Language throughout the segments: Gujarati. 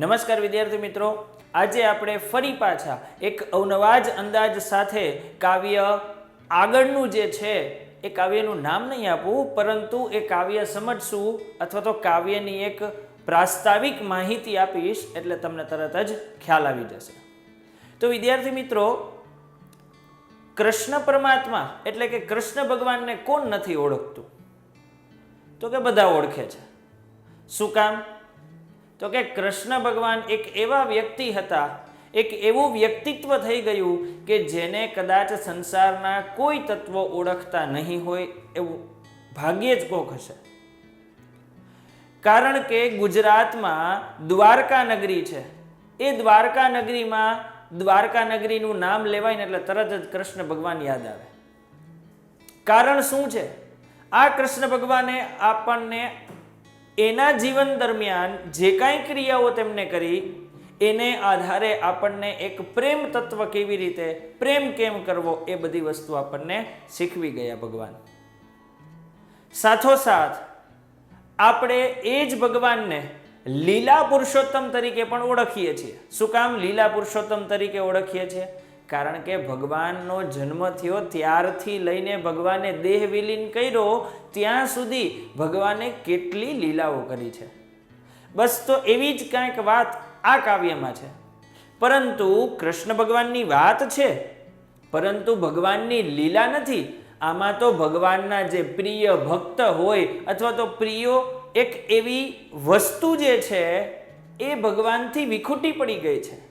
નમસ્કાર વિદ્યાર્થી મિત્રો. આજે આપણે ફરી પાછા એક અવનવા જ અંદાજ સાથે કાવ્ય આગળનું જે છે, એ કાવ્યનું નામ નહીં આપવું પરંતુ એ કાવ્ય સમજશું અથવા તો કાવ્યની એક પ્રાસ્તાવિક માહિતી આપીશ, એટલે તમને તરત જ ખ્યાલ આવી જશે. તો વિદ્યાર્થી મિત્રો, કૃષ્ણ પરમાત્મા, એટલે કે કૃષ્ણ ભગવાનને કોણ નથી ઓળખતું? તો કે બધા ઓળખે છે. શું કામ? તો કે કૃષ્ણ ભગવાન એક એવા વ્યક્તિ હતા, એક એવું વ્યક્તિત્વ થઈ ગયું કે જેને કદાચ સંસારના કોઈ તત્વ ઓળખતા નહીં હોય એવું ભાગ્યે જ કોક હશે. કારણ કે ગુજરાતમાં દ્વારકા નગરી છે. એ દ્વારકા નગરીમાં દ્વારકા નગરીનું નામ લેવાય ને એટલે તરત જ કૃષ્ણ ભગવાન યાદ આવે. કારણ શું છે? આ કૃષ્ણ ભગવાને આપણને એના જીવન દરમિયાન જે કાંઈ ક્રિયાઓ તેમને કરી, એને આધારે આપણને એક પ્રેમ તત્વ કેવી રીતે, પ્રેમ કેમ કરવો એ બધી વસ્તુ આપણને શીખવી ગયા ભગવાન. સાથોસાથ, આપણે એ જ ભગવાનને લીલા પુરુષોત્તમ તરીકે પણ ઓળખીએ છીએ. શું કામ? લીલા પુરુષોત્તમ તરીકે ઓળખીએ છીએ? કારણ કે ભગવાનનો જન્મ થયો ત્યારથી લઈને ભગવાને દેહ વિલીન કર્યો, ત્યાં સુધી ભગવાને કેટલી લીલાઓ કરી છે. બસ તો એવી જ કાંઈક વાત આ કાવ્યમાં છે. પરંતુ કૃષ્ણ ભગવાનની વાત છે. પરંતુ ભગવાનની લીલા નથી. આમાં તો ભગવાનના જે પ્રિય ભક્ત હોય અથવા તો પ્રિયો એક એવી વસ્તુ જે છે, એ ભગવાનથી વિખૂટી પડી ગઈ છે.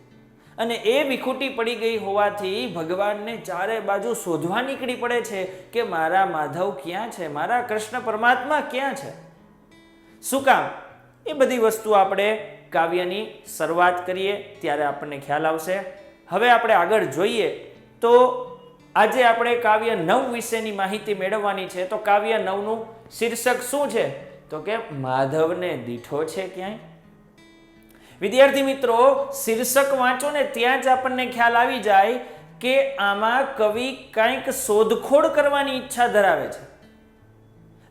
અને એ વિખૂટી પડી ગઈ હોવાથી ભગવાનને ચારે બાજુ શોધવા નીકળી પડે છે કે મારા માધવ ક્યાં છે? મારા કૃષ્ણ પરમાત્મા ક્યાં છે? શું કામ? એ બધી વસ્તુ આપણે કાવ્યની શરૂઆત કરીએ ત્યારે આપણને ખ્યાલ આવશે. હવે આપણે આગળ જોઈએ તો આજે આપણે કાવ્ય નવ વિશેની માહિતી મેળવવાની છે. તો કાવ્ય નવનું શીર્ષક શું છે? તો કે માધવને દીઠો છે ક્યાંય? વિદ્યાર્થી મિત્રો, શીર્ષક વાંચો ને ત્યાં જ આપણને ખ્યાલ આવી જાય કે આમાં કવિ કંઈક શોધખોળ કરવાની ઈચ્છા ધરાવે છે.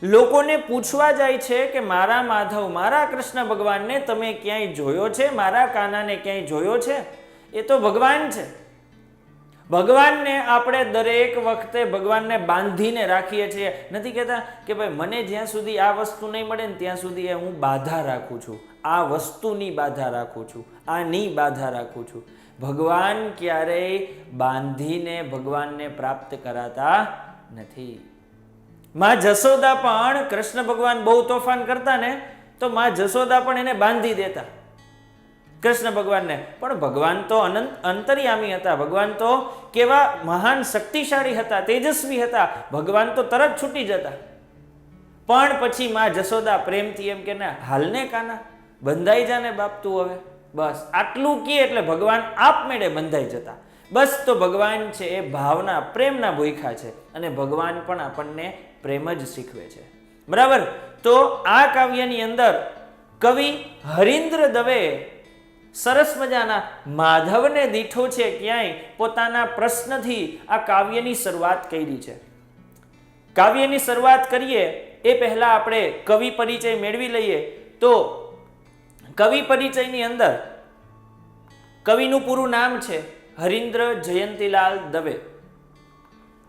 લોકોને પૂછવા જાય છે કે, મારા માધવ, મારા કૃષ્ણ ભગવાનને તમે ક્યાંય જોયો છે? મારા કાનાને ક્યાંય જોયો છે? એ તો ભગવાન છે. ભગવાનને આપણે દરેક વખતે ભગવાનને બાંધીને રાખીએ છીએ. નથી કહેતા કે ભાઈ મને જ્યાં સુધી આ વસ્તુ નહીં મળે ને ત્યાં સુધી હું બાધા રાખું છું. આ વસ્તુની બાધા રાખું છું. આની બાધા રાખું છું. ભગવાન ક્યારેય બાંધીને ભગવાનને પ્રાપ્ત કરાતા નથી. માં જશોદા પણ કૃષ્ણ ભગવાન બહુ તોફાન કરતા ને, તો માં જશોદા પણ એને બાંધી દેતા. કૃષ્ણ ભગવાનને. પણ ભગવાન તો અનંત અંતર્યામી હતા. ભગવાન તો કેવા મહાન શક્તિશાળી હતા, તેજસ્વી હતા. ભગવાન તો તરત છૂટી જતા. પણ પછી માં જશોદા પ્રેમથી એમ કે, ના, હાલને કાના? બંધાઈ જાને બાપ તું હવે. બસ, આટલું કીએ એટલે ભગવાન આપમેળે બંધાઈ જતા. બસ તો ભગવાન છે એ ભાવના, પ્રેમના ભૂખા છે અને ભગવાન પણ આપણને પ્રેમ જ શીખવે છે. બરાબર? તો આ કાવ્યની અંદર કવિ હરીન્દ્ર દવે સરસ મજાના માધવને દીઠો છે ક્યાંય પોતાના પ્રશ્નથી આ કાવ્યની શરૂઆત કરી છે. કાવ્યની શરૂઆત કરીએ, એ પહેલા આપણે કવિ પરિચય મેળવી લઈએ. તો કવિ પરિચયની અંદર કવિનું પૂરું નામ છે હરીન્દ્ર જયંતીલાલ દવે.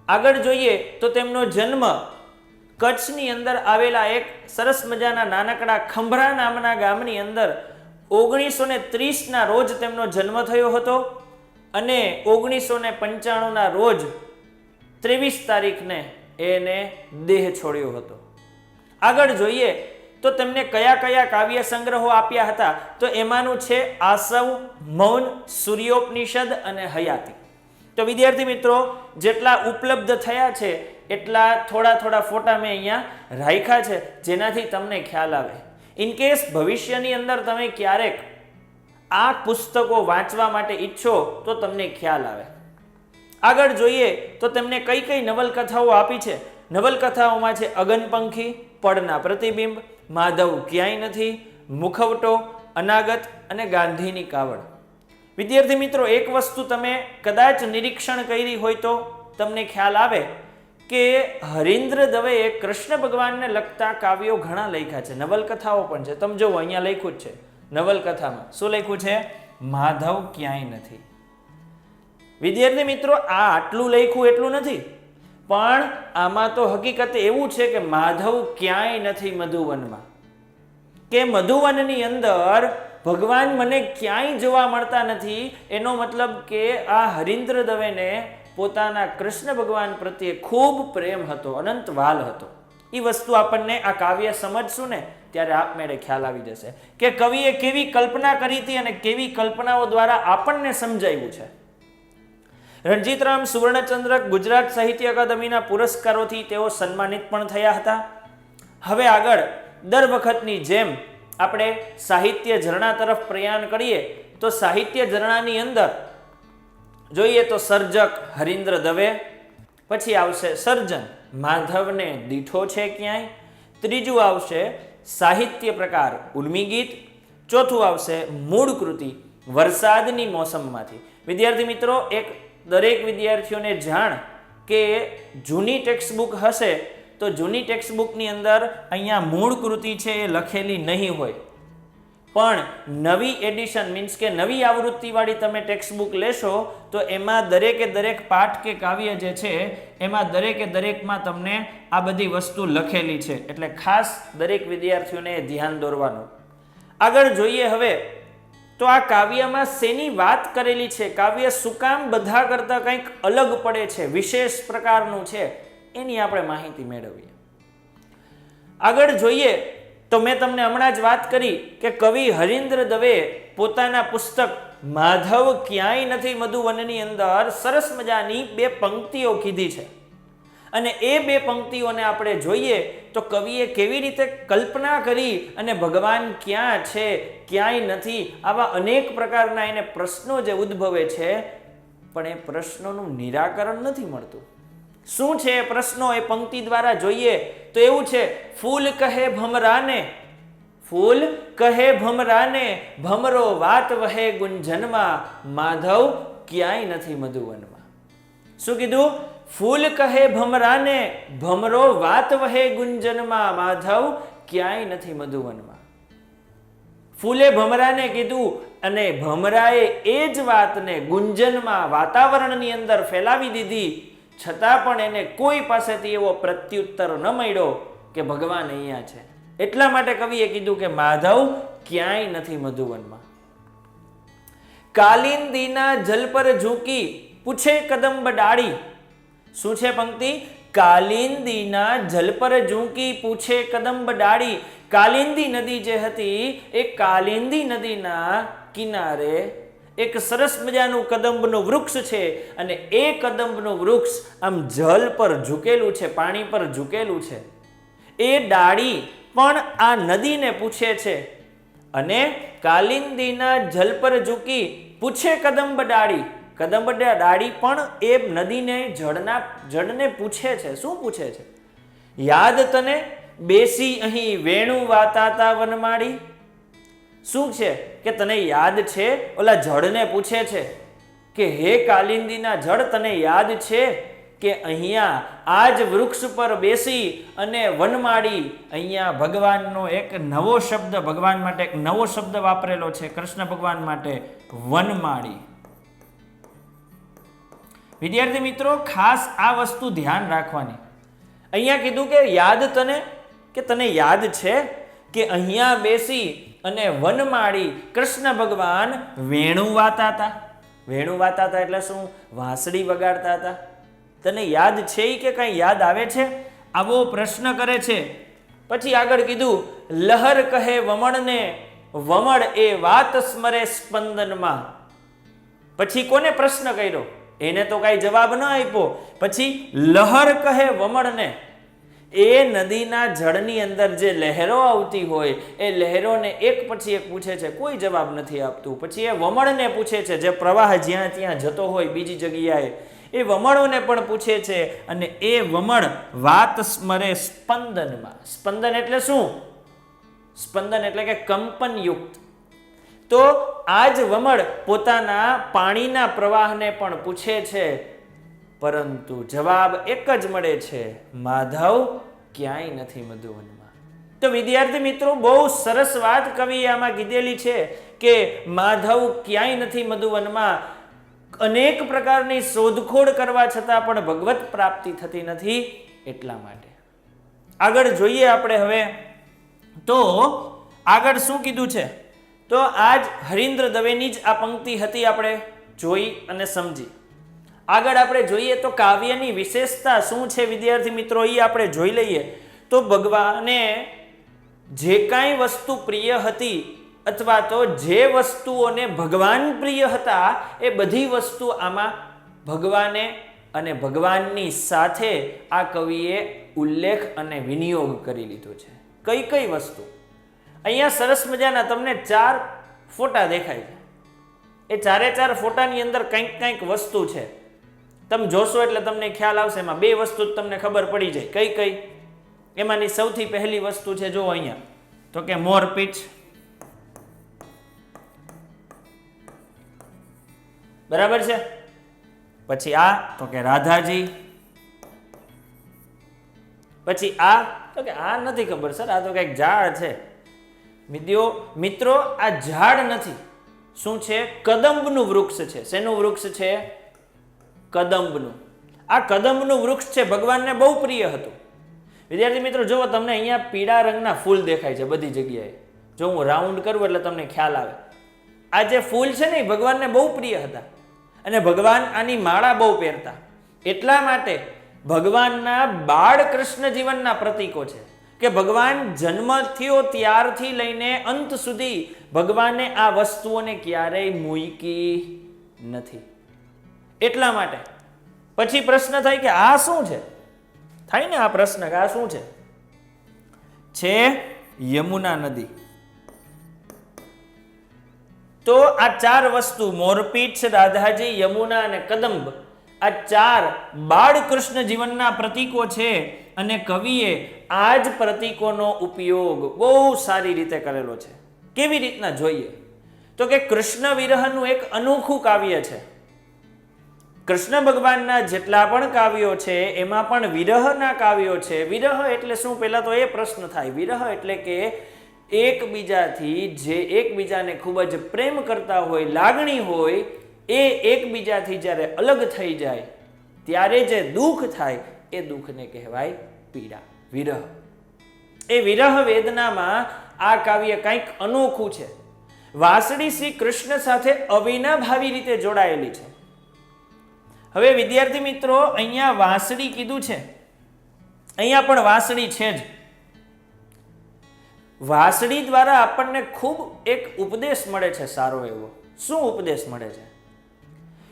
આગળ જોઈએ તો તેમનો જન્મ કચ્છની અંદર આવેલા એક સરસ મજાના નાનકડા ખંભરા નામના ગામની અંદર ઓગણીસો ને ત્રીસના રોજ તેમનો જન્મ થયો હતો અને ઓગણીસો ને પંચાણુંના રોજ ત્રેવીસ તારીખને એને દેહ છોડ્યો હતો. આગળ જોઈએ તો તેમને કયા કયા કાવ્ય સંગ્રહો આપ્યા હતા? તો એમાંનું છે આસવ, મૌન, સૂર્યોપનિષદ અને હયાતી. તો વિદ્યાર્થી મિત્રો, જેટલા ઉપલબ્ધ થયા છે, એટલા થોડા થોડા ફોટા મેં અહીંયા રાખ્યા છે, જેનાથી તમને ખ્યાલ આવે. ઇન કેસ ભવિષ્યની અંદર તમે ક્યારેક આ પુસ્તકો વાંચવા માટે ઈચ્છો, તો તમને ખ્યાલ આવે. આગળ જોઈએ તો તેમને કઈ કઈ નવલકથાઓ આપી છે? નવલકથાઓમાં છે અગનપંખી, પડના પ્રતિબિંબ, માધવ ક્યાંય નથી, મુખવટો, અનાગત અને ગાંધીની કાવડ. વિદ્યાર્થી મિત્રો, એક વસ્તુ તમે કદાચ નિરીક્ષણ કરી હોય તો તમને ખ્યાલ આવે કે હરીન્દ્ર દવેએ કૃષ્ણ ભગવાનને લગતા કાવ્યો ઘણા લખ્યા છે. નવલકથાઓ પણ છે. તમે જુઓ અહીંયા લખ્યું જ છે. નવલકથામાં શું લખ્યું છે? માધવ ક્યાંય નથી. વિદ્યાર્થી મિત્રો, આ આટલું લખ્યું એટલું નથી. પણ આમાં તો હકીકત એવું છે કે માધવ ક્યાંય નથી મધુવનમાં. કે મધુવનની અંદર ભગવાન મને ક્યાંય જોવા મળતા નથી, એનો મતલબ કે આ હરિન્દ્ર દવેને પોતાના કૃષ્ણ ભગવાન પ્રત્યે ખૂબ પ્રેમ હતો, અનંત વાલ હતો. એ વસ્તુ આપણને આ કાવ્ય સમજશું ને, ત્યારે આપમેળે ખ્યાલ આવી જશે કે કવિએ કેવી કલ્પના કરી હતી અને કેવી કલ્પનાઓ દ્વારા આપણને સમજાવ્યું છે. રણજીતરામ સુવર્ણચંદ્રક ગુજરાત સાહિત્ય અકાદમીના પુરસ્કારોથી તેઓ સન્માનિત પણ થયા હતા. હવે આગળ, દર વખતની જેમ આપણે સાહિત્ય ઝરણા તરફ પ્રયાણ કરીએ, તો સાહિત્ય ઝરણાની અંદર જોઈએ તો સર્જક હરિન્દ્ર દવે, પછી આવશે સર્જન માધવને દીઠો છે ક્યાંય, ત્રીજું આવશે સાહિત્ય પ્રકાર ઉર્મી ગીત, ચોથું આવશે મૂળ કૃતિ વરસાદની મોસમમાંથી. વિદ્યાર્થી મિત્રો, એક દરેક વિદ્યાર્થીઓને જાણ કે જૂની ટેક્સ્ટ બુક હશે તો જૂની ટેક્સ્ટ બુકની અંદર અહીંયા મૂળ કૃતિ છે એ લખેલી નહીં હોય. પણ નવી એડિશન મીન્સ કે નવી આવૃત્તિવાળી તમે ટેક્સ્ટ બુક લેશો, તો એમાં દરેકે દરેક પાઠ કે કાવ્ય જે છે, એમાં દરેકે દરેકમાં તમને આ બધી વસ્તુ લખેલી છે. એટલે ખાસ દરેક વિદ્યાર્થીઓને ધ્યાન દોરવાનું. આગળ જોઈએ હવે, તો આ કાવ્યમાં શેની વાત કરેલી છે? કાવ્ય શું કામ બધા કરતાં કંઈક અલગ પડે છે, વિશેષ પ્રકારનું છે? એની આપણે માહિતી મેળવીએ. આગળ જોઈએ તો મેં તમને હમણાં જ વાત કરી કે કવિ હરિન્દ્ર દવે પોતાના પુસ્તક માધવ ક્યાંય નથી મધુવનની અંદર સરસ મજાની બે પંક્તિઓ કીધી છે. અને એ બે પંક્તિઓને આપણે જોઈએ તો કવિએ કેવી રીતે કલ્પના કરી અને ભગવાન ક્યાં છે, ક્યાંય નથી આવા અનેક પ્રકારના એને પ્રશ્નો જે ઉદ્ભવે છે, પણ એ પ્રશ્નોનું નિરાકરણ નથી મળતું. શું છે એ પ્રશ્નો એ પંક્તિ દ્વારા જોઈએ તો એવું છે, ફૂલ કહે ભમરાને, ફૂલ કહે ભમરાને, ભમરો વાત વહે ગુંજનમાં, માધવ ક્યાંય નથી મધુવનમાં. શું કીધું? ફૂલ કહે ભમરાને, ભમરો વાત વહે ગુંજનમાં, માધવ ક્યાંય નથી મધુવનમાં. ફૂલે ભમરાને કીધું અને ભમરાએ એ જ વાતને ગુંજનમાં, વાતાવરણની અંદર ફેલાવી દીધી છતાં પણ એને કોઈ પાસેથી એવો પ્રત્યુત્તર ન મળ્યો કે ભગવાન અહીંયા છે. એટલા માટે કવિએ કીધું કે, માધવ, ક્યાંય નથી મધુવનમાં. કાલિંદીના જલ પર ઝૂકી પૂછે કદંબ ડાળી. શું છે પંક્તિ? કાલિંદીના જલ પર ઝૂંકી પૂછે કદંબ ડાળી. કાલિંદી નદી જે હતી એ કાલિંદી નદીના કિનારે એક સરસ મજાનું કદંબનું વૃક્ષ છે અને એ કદંબનું વૃક્ષ આમ જલ પર ઝૂકેલું છે, પાણી પર ઝૂકેલું છે. એ ડાળી પણ આ નદીને પૂછે છે અને કાલિંદીના જલ પર ઝૂકી પૂછે કદંબ ડાળી. કદંબ ડાળી પણ એ નદીને જળના, જળને પૂછે છે. શું પૂછે છે? યાદ તને બેસી અહીં વેણું વાતાતા વનમાળી શું છે? કે તને યાદ છે? ઓલા જળને પૂછે છે કે, હે કાલિંદીના જળ, તને યાદ છે કે અહીંયા આ જ વૃક્ષ પર બેસી અને વનમાળી અહીંયા ભગવાનનો એક નવો શબ્દ, ભગવાન માટે એક નવો શબ્દ વાપરેલો છે, કૃષ્ણ ભગવાન માટે વનમાળી. વિદ્યાર્થી મિત્રો, ખાસ આ વસ્તુ ધ્યાન રાખવાની. અહીંયા કીધું કે, યાદ તને, કે તને યાદ છે કે અહીંયા બેસી અને વનમાળી કૃષ્ણ ભગવાન વેણુ વાતા હતા વેણુ વાતા હતા એટલે શું? વાંસળી વગાડતા હતા તને યાદ છે કે કાંઈ યાદ આવે છે? આવો પ્રશ્ન કરે છે. પછી આગળ કીધું, લહર કહે વમણને, વમળ એ વાત સ્મરે સ્પંદનમાં. પછી કોને પ્રશ્ન કર્યો? એને તો કાંઈ જવાબ ન આપ્યો. પછી, લહર કહે વમળને એ નદીના જળની અંદર જે લહેરો આવતી હોય, એ લહેરોને એક પછી એક પૂછે છે, કોઈ જવાબ નથી આપતું. પછી એ વમળને પૂછે છે, જે પ્રવાહ જ્યાં ત્યાં જતો હોય બીજી જગ્યાએ, એ વમળોને પણ પૂછે છે અને એ વમળ વાત સ્મરે સ્પંદનમાં. સ્પંદન એટલે શું? સ્પંદન એટલે કે કંપનયુક્ત. તો આ જ વમળ પોતાના પાણીના પ્રવાહને પણ પૂછે છે પરંતુ જવાબ એક જ મળે છે, માધવ, ક્યાંય નથી મધુવનમાં. તો વિદ્યાર્થી મિત્રો, બહુ સરસ વાત કવિએ આમાં કીધેલી છે કે માધવ ક્યાંય નથી મધુવનમાં. અનેક પ્રકારની શોધખોળ કરવા છતાં પણ ભગવત પ્રાપ્તિ થતી નથી એટલા માટે. આગળ જોઈએ આપણે હવે. તો આગળ શું કીધું છે? તો આજ હરીન્દ્ર દવેની જ આ પંક્તિ હતી આપણે જોઈ અને સમજી. આગળ આપણે જોઈએ તો કાવ્યની વિશેષતા શું છે વિદ્યાર્થી મિત્રો? એ આપણે જોઈ લઈએ. તો ભગવાને જે કાંઈ વસ્તુ પ્રિય હતી અથવા તો જે વસ્તુઓને ભગવાન પ્રિય હતા, એ બધી વસ્તુ આમાં ભગવાને અને ભગવાનની સાથે આ કવિએ ઉલ્લેખ અને વિનિયોગ કરી લીધો છે. કઈ કઈ વસ્તુ? અહીંયા સરસ મજાના તમને ચાર ફોટા દેખાય છે. એ ચારે ચાર ફોટાની અંદર કંઈક કંઈક વસ્તુ છે. તમે જોશો એટલે તમને ખ્યાલ આવશે, એમાં બે વસ્તુ જ તમને ખબર પડી જાય. કઈ કઈ? એમાંની સૌથી પહેલી વસ્તુ છે જો અહીંયા. તો કે મોર પીચ. બરાબર છે? પછી આ, તો કે રાધાજી. પછી આ, તો કે આ નથી ખબર, સર, આ તો કંઈક ઝાડ છે. વિદ્યો, મિત્રો, આ ઝાડ નથી. શું છે? કદંબનું વૃક્ષ છે. શેનું વૃક્ષ છે? કદંબનું. આ કદંબનું વૃક્ષ છે ભગવાનને બહુ પ્રિય હતું. વિદ્યાર્થી મિત્રો, જુઓ તમને અહીંયા પીળા રંગના ફૂલ દેખાય છે બધી જગ્યાએ. જો હું રાઉન્ડ કરું એટલે તમને ખ્યાલ આવે. આ જે ફૂલ છે ને એ ભગવાનને બહુ પ્રિય હતા. અને ભગવાન આની માળા બહુ પહેરતા. એટલા માટે ભગવાનના બાળ કૃષ્ણ જીવનના પ્રતીકો છે કે ભગવાન જન્મ ત્યારથી લઈને અંત સુધી ભગવાને આ વસ્તુઓને ક્યારેય મૂકી નથી. એટલા માટે. પછી પ્રશ્ન થાય કે આ શું છે? થાય ને આ પ્રશ્ન કે આ શું છે? છે યમુના નદી. તો આ ચાર વસ્તુ મોરપીઠ રાધાજી, યમુના અને કદંબ, આ ચાર બાળકૃષ્ણ જીવનના પ્રતીકો છે અને કવિએ આ જ પ્રતીકોનો ઉપયોગ બહુ સારી રીતે કરેલો છે. કેવી રીતના જોઈએ? તો કે કૃષ્ણ વિરહનું એક અનોખું કાવ્ય છે. કૃષ્ણ ભગવાનના જેટલા પણ કાવ્યો છે, એમાં પણ વિરહના કાવ્યો છે. વિરહ એટલે શું? પહેલાં તો એ પ્રશ્ન થાય. વિરહ એટલે કે એકબીજાથી જે એકબીજાને ખૂબ જ પ્રેમ કરતા હોય, લાગણી હોય, એ એકબીજાથી જ્યારે અલગ થઈ જાય, ત્યારે જે દુઃખ થાય, એ દુઃખને કહેવાય પીડા. વિરહ. એ વિરહ વેદનામાં આ કાવ્ય કંઈક અનોખું છે. વાસળી શ્રી કૃષ્ણ સાથે અવિનાભાવી રીતે જોડાયેલી છે. હવે વિદ્યાર્થી મિત્રો, અહીંયા વાંસળી કીધું છે. અહીંયા પણ વાંસળી છે જ. વાંસળી દ્વારા આપણને ખૂબ એક ઉપદેશ મળે છે, સારો એવો. શું ઉપદેશ મળે છે?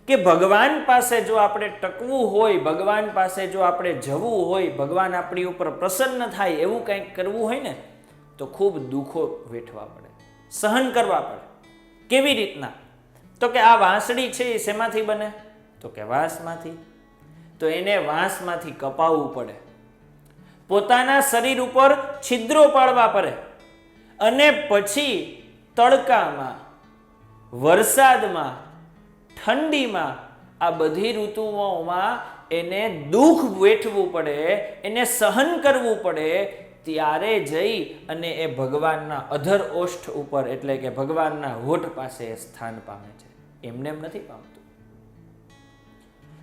કે ભગવાન પાસે જો આપણે ટકવું હોય, ભગવાન પાસે જો આપણે જવું હોય, ભગવાન આપણી ઉપર પ્રસન્ન થાય એવું કંઈક કરવું હોય ને, તો ખૂબ દુઃખો વેઠવા પડે. સહન કરવા પડે. કેવી રીતના? તો કે આ વાંસળી છે એ શેમાંથી બને? તો કે વાંસમાંથી? તો એને વાંસમાંથી કપાવવું પડે. પોતાના શરીર ઉપર છિદ્રો પાડવા પડે. અને પછી તડકામાં, વરસાદમાં, ઠંડીમાં, આ બધી ઋતુઓમાં એને દુઃખ વેઠવું પડે, એને સહન કરવું પડે, ત્યારે જઈ અને એ ભગવાનના અધર ઓષ્ઠ ઉપર, એટલે કે ભગવાનના હોઠ પાસે સ્થાન પામે છે. એમને એમ નથી પામતું.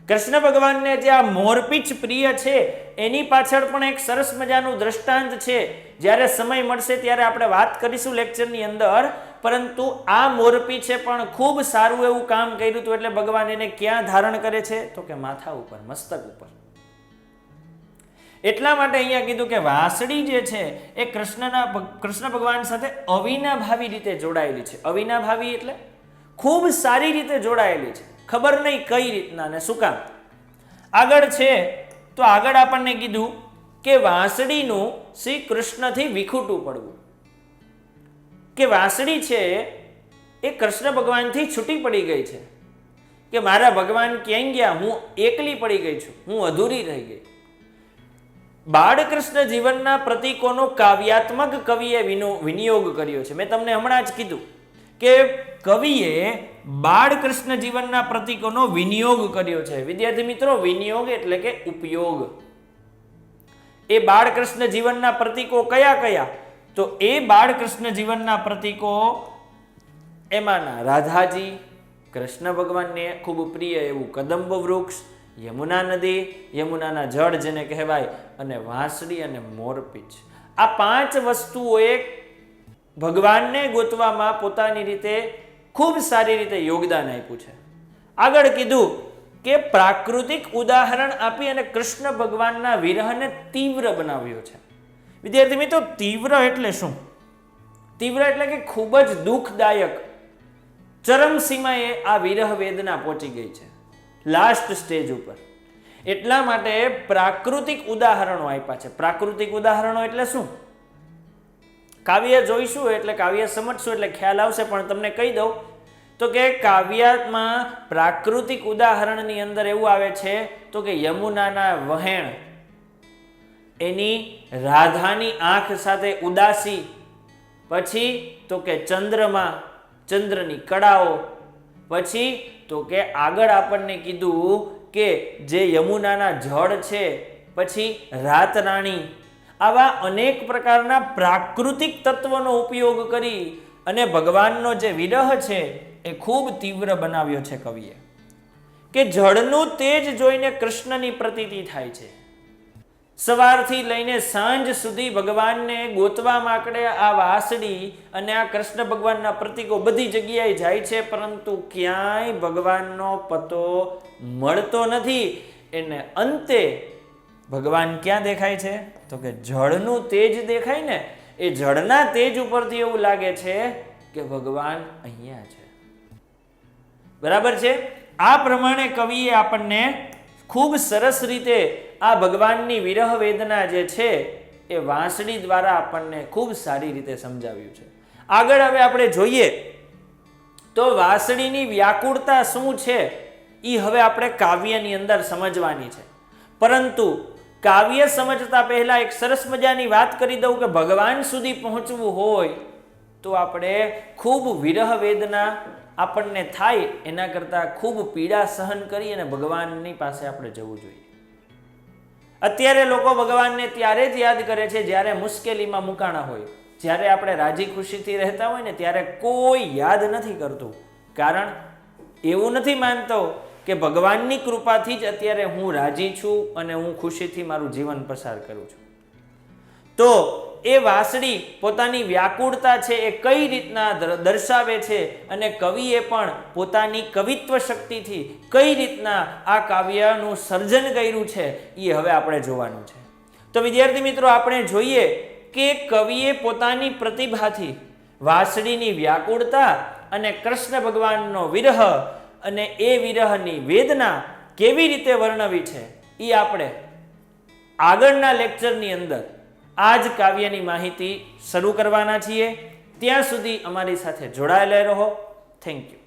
કૃષ્ણ ભગવાનને જે આ મોરપીચ પ્રિય છે, એની પાછળ પણ એક સરસ મજાનું દ્રષ્ટાંત છે. જ્યારે સમય મળશે ત્યારે આપણે વાત કરીશું લેક્ચરની અંદર. પરંતુ આ મોરપીછે પણ ખૂબ સારું એવું કામ કર્યું હતું એટલે ભગવાન એને ક્યાં ધારણ કરે છે? તો કે માથા ઉપર, મસ્તક ઉપર. એટલા માટે અહીંયા કીધું કે વાસળી જે છે, એ કૃષ્ણના કૃષ્ણ ભગવાન સાથે અવિનાભાવી રીતે જોડાયેલી છે. અવિનાભાવી એટલે ખૂબ સારી રીતે જોડાયેલી છે. ખબર નહીં કઈ રીતના ને શું કામ? આગળ છે, તો આગળ આપણને કીધું કે વાંસળીનું શ્રી કૃષ્ણથી વિખૂટું પડવું. કે વાંસળી છે, એ કૃષ્ણ ભગવાનથી છૂટી પડી ગઈ છે. કે મારા ભગવાન ક્યાંય ગયા, હું એકલી પડી ગઈ છું, હું અધૂરી રહી ગઈ. બાળકૃષ્ણ જીવનના પ્રતીકોનો કાવ્યાત્મક કવિએ વિનો- વિનિયોગ કર્યો છે. મેં તમને હમણાં જ કીધું. કે કવિએ બાળકૃષ્ણ જીવનના પ્રતીકોનો વિનિયોગ કર્યો છે. વિદ્યાર્થી મિત્રો, વિનિયોગ એટલે કે ઉપયોગ. એ બાળકૃષ્ણ જીવનના પ્રતીકો કયા કયા? તો એ બાળકૃષ્ણ જીવનના પ્રતીકો એમાંના રાધાજી, કૃષ્ણ ભગવાનને ખૂબ પ્રિય એવું કદંબ વૃક્ષ, યમુના નદી, યમુનાના જળ જેને કહેવાય, અને વાંસળી અને મોરપીચ. આ પાંચ વસ્તુઓએ ભગવાનને ગોતવામાં પોતાની રીતે ખૂબ સારી રીતે યોગદાન આપ્યું છે. આગળ કીધું કે પ્રાકૃતિક ઉદાહરણ આપી અને કૃષ્ણ ભગવાનના વિરહને તીવ્ર બનાવ્યો છે. વિદ્યાર્થી મિત્રો, તીવ્ર એટલે શું? તીવ્ર એટલે કે ખૂબ જ દુઃખદાયક. ચરમસીમાએ આ વિરહ વેદના પહોંચી ગઈ છે. લાસ્ટ સ્ટેજ ઉપર. એટલા માટે પ્રાકૃતિક ઉદાહરણો આપ્યા છે. પ્રાકૃતિક ઉદાહરણો એટલે શું? કાવ્ય જોઈશું એટલે કાવ્ય સમજશું એટલે ખ્યાલ આવશે, પણ તમને કહી દઉં. તો કે કાવ્યમાં પ્રાકૃતિક ઉદાહરણની અંદર એવું આવે છે, તો કે યમુનાના વહેણ, એની રાધાની આંખ સાથે ઉદાસી, પછી તો કે ચંદ્રમાં, ચંદ્રની કળાઓ, પછી તો કે આગળ આપણને કીધું કે જે યમુનાના જળ છે, પછી રાત રાણી આવા અનેક પ્રકારના પ્રાકૃતિક તત્વનો ઉપયોગ કરી અને ભગવાનનો જે વિરહ છે એ ખૂબ તીવ્ર બનાવ્યો છે કવિએ. કે જળનું તેજ જોઈને કૃષ્ણની પ્રતીતિ થાય છે. સવારથી લઈને સાંજ સુધી ભગવાનને ગોતવા માકડે આ વાસડી અને આ કૃષ્ણ ભગવાનના પ્રતીકો બધી જગ્યાએ જાય છે, પરંતુ ક્યાંય ભગવાનનો પતો મળતો નથી. એને અંતે ભગવાન ક્યાં દેખાય છે? તો કે જળનું તેજ દેખાય ને, એ જળના તેજ ઉપરથી એવું લાગે છે કે ભગવાન અહીંયા છે. બરાબર છે? આ પ્રમાણે કવિએ આપણને ખૂબ સરસ રીતે આ ભગવાનની વિરહ વેદના જે છે, એ વાંસળી દ્વારા આપણને ખૂબ સારી રીતે સમજાવ્યું છે. આગળ હવે આપણે જોઈએ તો વાંસળીની વ્યાકુળતા શું છે? એ હવે આપણે કાવ્યની અંદર સમજવાની છે. પરંતુ કાવ્ય સમજતા પહેલા એક સરસ મજાની વાત કરી દઉં કે ભગવાન સુધી પહોંચવું હોય તો આપણે ખૂબ વિરહ વેદના આપણને થાય, એના કરતાં ખૂબ પીડા સહન કરી અને ભગવાનની પાસે આપણે જવું જોઈએ. અત્યારે લોકો ભગવાનને ત્યારે જ યાદ કરે છે જ્યારે મુશ્કેલીમાં મુકાણા હોય. જ્યારે આપણે રાજી ખુશીથી રહેતા હોય ને ત્યારે કોઈ યાદ નથી કરતું. કારણ એવું નથી માનતો કે ભગવાનની કૃપાથી જ અત્યારે હું રાજી છું અને હું ખુશીથી મારું જીવન પસાર કરું છું. તો એ વાસળી પોતાની વ્યાકુળતા છે એ કઈ રીતના દર્શાવે છે અને કવિએ પણ પોતાની કવિત્વ શક્તિથી કઈ રીતના આ કાવ્યનું સર્જન કર્યું છે એ હવે આપણે જોવાનું છે. તો વિદ્યાર્થી મિત્રો, આપણે જોઈએ કે કવિએ પોતાની પ્રતિભાથી વાસળીની વ્યાકુળતા અને કૃષ્ણ ભગવાનનો વિરહ અને એ વિરહની વેદના કેવી રીતે વર્ણવી છે એ આપણે આગળના લેક્ચરની અંદર આ જ કાવ્યની માહિતી શરૂ કરવાના છીએ. ત્યાં સુધી અમારી સાથે જોડાયેલા રહો. Thank you.